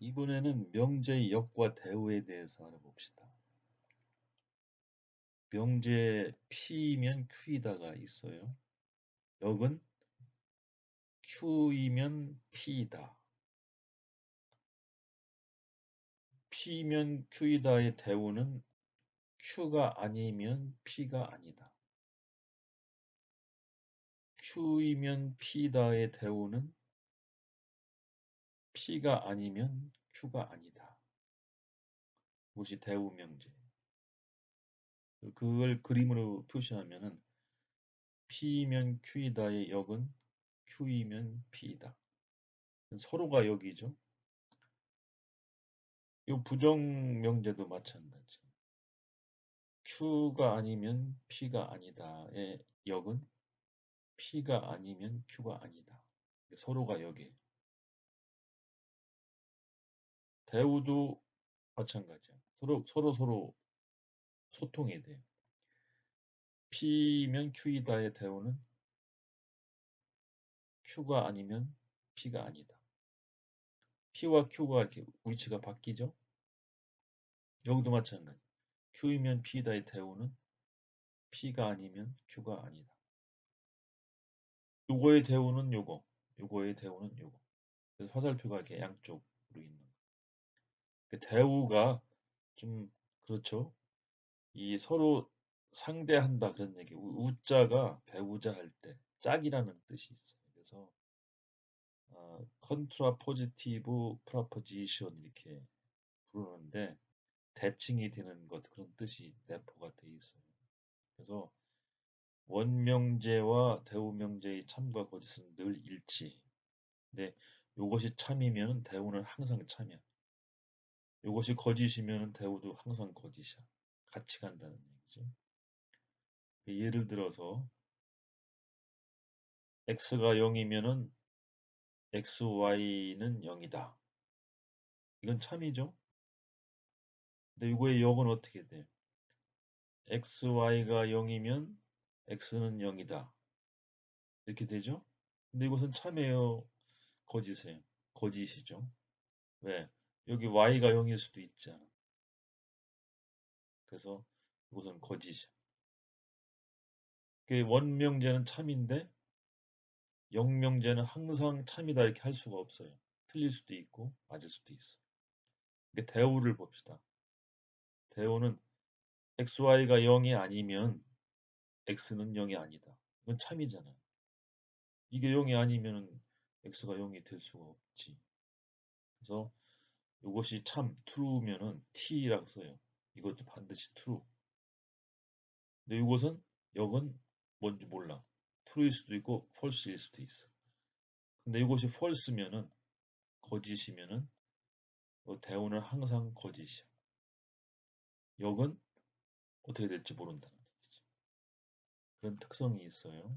이번에는 명제의 역과 대우에 대해서 알아봅시다. 명제 P이면 Q이다가 있어요. 역은 Q이면 P이다. P면 Q이다의 대우는 Q가 아니면 P가 아니다. Q이면 P다의 대우는 P가 아니면 Q가 아니다. 그것이 대우명제. 그걸 그림으로 표시하면은 P면 Q이다의 역은 Q이면 P이다. 서로가 역이죠. 이 부정명제도 마찬가지. Q가 아니면 P가 아니다의 역은 P가 아니면 Q가 아니다. 서로가 역이에요. 대우도 마찬가지야. 서로 서로 서로 소통이 돼요. P면 Q이다의 대우는 Q가 아니면 P가 아니다. P와 Q가 이렇게 위치가 바뀌죠. 여기도 마찬가지. Q이면 P다의 대우는 P가 아니면 Q가 아니다. 요거의 대우는 요거, 요거의 대우는 요거. 그래서 화살표가 이렇게 양쪽으로 있는 대우가 좀 그렇죠. 이 서로 상대한다 그런 얘기. 우 자가 배우자 할 때 짝이라는 뜻이 있어요. 그래서 어, 컨트라 포지티브 프라포지션 이렇게 부르는데 대칭이 되는 것 그런 뜻이 내포가 돼 있어요. 그래서 원명제와 대우명제의 참과 거짓은 늘 일치. 근데 이것이 참이면 대우는 항상 참이야. 이것이 거짓이면 대우도 항상 거짓이야. 같이 간다는 얘기죠. 예를 들어서 x가 0이면은 xy는 0이다. 이건 참이죠. 근데 이거의 역은 어떻게 돼? xy가 0이면 x는 0이다. 이렇게 되죠? 근데 이것은 참이에요. 거짓이에요. 거짓이죠. 왜? 여기 y가 0일 수도 있잖아. 그래서 이것은 거짓이야. 원명제는 참인데 영명제는 항상 참이다 이렇게 할 수가 없어요. 틀릴 수도 있고 맞을 수도 있어. 대우를 봅시다. 대우는 xy가 0이 아니면 x는 0이 아니다. 이건 참이잖아요. 이게 0이 아니면 x가 0이 될 수가 없지. 그래서 이것이 참 true면은 t라고 써요. 이것도 반드시 true. 근데 이것은 역은 뭔지 몰라. true일 수도 있고 false일 수도 있어. 근데 이것이 false면은 거짓이면은 뭐 대우는 항상 거짓이야. 역은 어떻게 될지 모른다는 얘기죠. 그런 특성이 있어요.